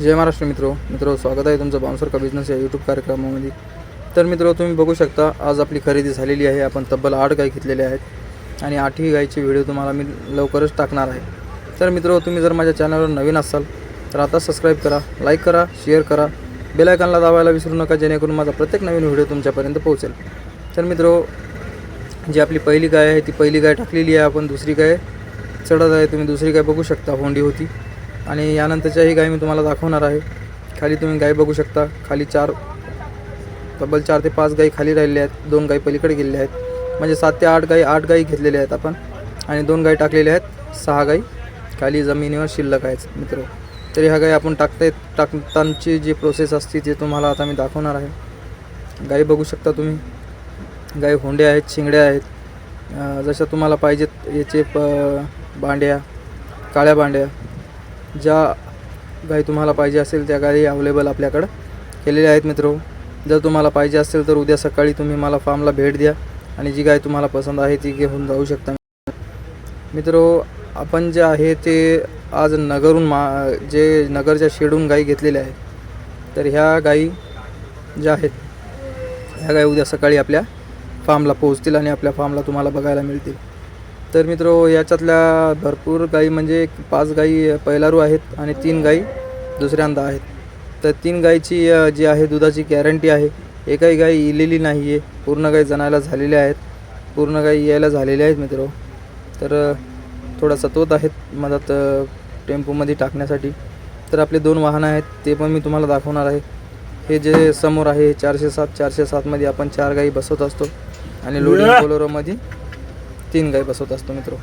जय महाराष्ट्र मित्र. मित्र स्वागत आहे तुमचं बाउन्सर का बिझनेस या यूट्यूब कार्यक्रमामध्ये. तर मित्र तुम्ही बघू शकता आज आपली खरेदी झालेली आहे. आपण तब्बल आठ गाय घेतलेल्या आहेत आणि आठही गायीचे व्हिडिओ तुम्हाला मी लवकरच टाकणार आहे. तर मित्र तुम्ही जर माझ्या चॅनलवर नवीन असाल तर आता सबस्क्राईब करा लाईक करा शेअर करा. बेलायकनला दाबायला विसरू नका जेणेकरून माझा प्रत्येक नवीन व्हिडिओ तुमच्यापर्यंत पोहोचेल. तर मित्र जी आपली पहिली गाय आहे ती पहिली गाय टाकलेली आहे. आपण दुसरी गाय चढत आहे. तुम्ही दुसरी गाय बघू शकता होंडी होती. आणि यानंतरच्याही गाय मी तुम्हाला दाखवणार आहे. खाली तुम्ही गाय बघू शकता. खाली चार तब्बल चार ते पाच गाई खाली राहिलेल्या आहेत. दोन गाई पलीकडे गेलेल्या आहेत. म्हणजे सात ते आठ गाई आठ गाई घेतलेल्या आहेत आपण. आणि दोन गाई टाकलेल्या आहेत. सहा गाई. खाली जमिनीवर शिल्लक आहेत मित्र. तरी ह्या गाई आपण टाकता टाकतांची जी प्रोसेस असते ती तुम्हाला आता मी दाखवणार आहे. गाई बघू शकता तुम्ही. गाई होंडे आहेत शिंगड्या आहेत. जशा तुम्हाला पाहिजेत याचे प बांड्या काळ्या बांड्या ज्या गाई तुम्हाला पाहिजे असेल त्या गाई अवेलेबल आपल्याकडं केलेल्या आहेत मित्र. जर तुम्हाला पाहिजे असेल तर उद्या सकाळी तुम्ही मला फार्मला भेट द्या आणि जी गाय तुम्हाला पसंत आहे ती घेऊन जाऊ शकता. मित्र आपण जे आहे ते आज नगरहून मा जे नगरच्या शेडून गाई घेतलेल्या आहेत तर ह्या गाई ज्या आहेत ह्या गाई उद्या सकाळी आपल्या फार्मला पोहोचतील आणि आपल्या फार्मला तुम्हाला बघायला मिळतील. तर मित्र याच्यातल्या भरपूर गाई म्हणजे पाच गाई पहिलारू आहेत आणि तीन गाई दुसऱ्यांदा आहेत. तर तीन गाईची जी आहे दुधाची गॅरंटी आहे. एकही गाई इलेली नाही आहे पूर्ण गाई जणायला झालेल्या आहेत. पूर्ण गाई यायला झालेल्या आहेत मित्र. तर थोडा सतवत आहेत मधात टेम्पोमध्ये टाकण्यासाठी. तर आपले दोन वाहनं आहेत ते पण मी तुम्हाला दाखवणार आहे. हे जे समोर आहे चारशे सात चारशे सातमध्ये आपण चार गाई बसवत असतो. आणि लोडिंग बोलोरोमध्ये तीन गाई बसवत असतो मित्र.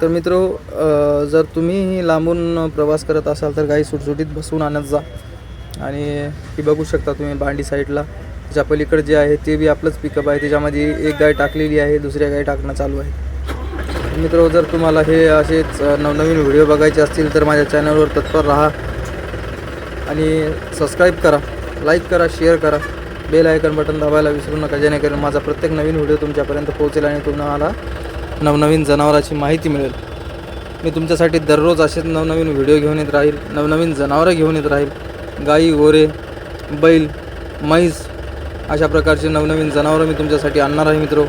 तर मित्र जर तुम्हीही लांबून प्रवास करत असाल तर गाई सुटसुटीत बसवून आणत जा. आणि ही बघू शकता तुम्ही बांडी साईडला. त्याच्या पलीकडे जे आहे ते बी आपलंच पिकअप आहे. त्याच्यामध्ये एक गाय टाकलेली आहे दुसऱ्या गाय टाकणं चालू आहे. मित्र जर तुम्हाला हे असेच नवनवीन व्हिडिओ बघायचे असतील तर माझ्या चॅनलवर तत्पर राहा. आणि सबस्क्राईब करा लाईक करा शेअर करा. बेल आयकन बटन दाबायला विसरू नका जेणेकरून माझा प्रत्येक नवीन व्हिडिओ तुमच्यापर्यंत पोहोचेल आणि तुम्हाला नवनवीन जनावराची माहिती मिळेल. मी तुमच्यासाठी दररोज असेच नवनवीन व्हिडिओ घेऊन येत राहील नवनवीन जनावरं घेऊन येत राहील. गाई गोरे बैल म्हैस अशा प्रकारचे नवनवीन जनावरं मी तुमच्यासाठी आणणार आहे मित्रो.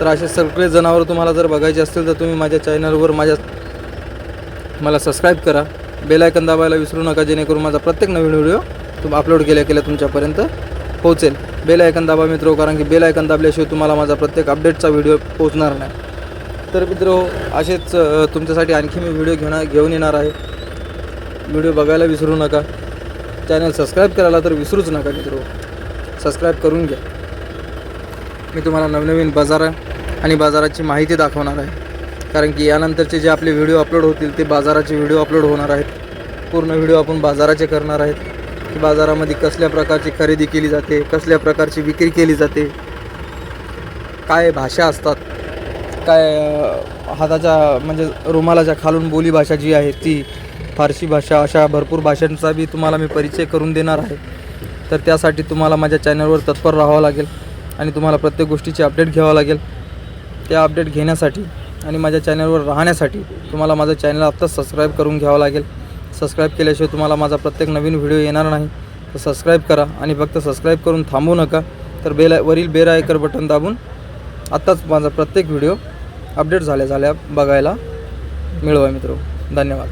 तर असे सगळे जनावरं तुम्हाला जर बघायचे असतील तर तुम्ही माझ्या चॅनलवर माझ्या मला सबस्क्राईब करा. बेल आयकन दाबायला विसरू नका जेणेकरून माझा प्रत्येक नवीन व्हिडिओ तुम अपलोड केल्या केल्या तुमच्यापर्यंत पोहोचेल. बेल आयकन दाबा मित्र कारण की बेल आयकन दाबल्याशिवाय तुम्हाला माझा प्रत्येक अपडेटचा व्हिडिओ पोहोचणार नाही. तर मित्र असेच तुमच्यासाठी आणखी मी व्हिडिओ घेणार घेऊन येणार आहे. व्हिडिओ बघायला विसरू नका. चॅनल सबस्क्राईब करायला तर विसरूच नका मित्र. सबस्क्राईब करून घ्या. मी तुम्हाला नवनवीन बाजार आणि बाजाराची माहिती दाखवणार आहे. कारण की यानंतरचे जे आपले व्हिडिओ अपलोड होतील ते बाजाराचे व्हिडिओ अपलोड होणार आहेत. पूर्ण व्हिडिओ आपण बाजाराचे करणार आहेत. की बाजारामध्ये कसल्या प्रकारची खरेदी केली जाते कसल्या प्रकारची विक्री केली जाते काय भाषा असतात काय हाताच्या म्हणजे रुमालाच्या खालून बोलीभाषा जी आहे ती फारसी भाषा अशा भरपूर भाषांचा बी तुम्हाला मी परिचय करून देणार आहे. तर त्यासाठी तुम्हाला माझ्या चॅनलवर तत्पर राहावं लागेल आणि तुम्हाला प्रत्येक गोष्टीची अपडेट घ्यावं लागेल. त्या अपडेट घेण्यासाठी आणि माझ्या चॅनलवर राहण्यासाठी तुम्हाला माझं चॅनल आत्ताच सबस्क्राईब करून घ्यावं लागेल. सबस्क्राईब केल्याशिवाय तुम्हाला माझा प्रत्येक नवीन व्हिडिओ येणार नाही. तर सबस्क्राईब करा आणि फक्त सबस्क्राईब करून थांबू नका. तर बेला वरील बेल आयकर बटन दाबून आत्ताच माझा प्रत्येक व्हिडिओ अपडेट झाल्या झाल्या बघायला मिळवा मित्र. धन्यवाद.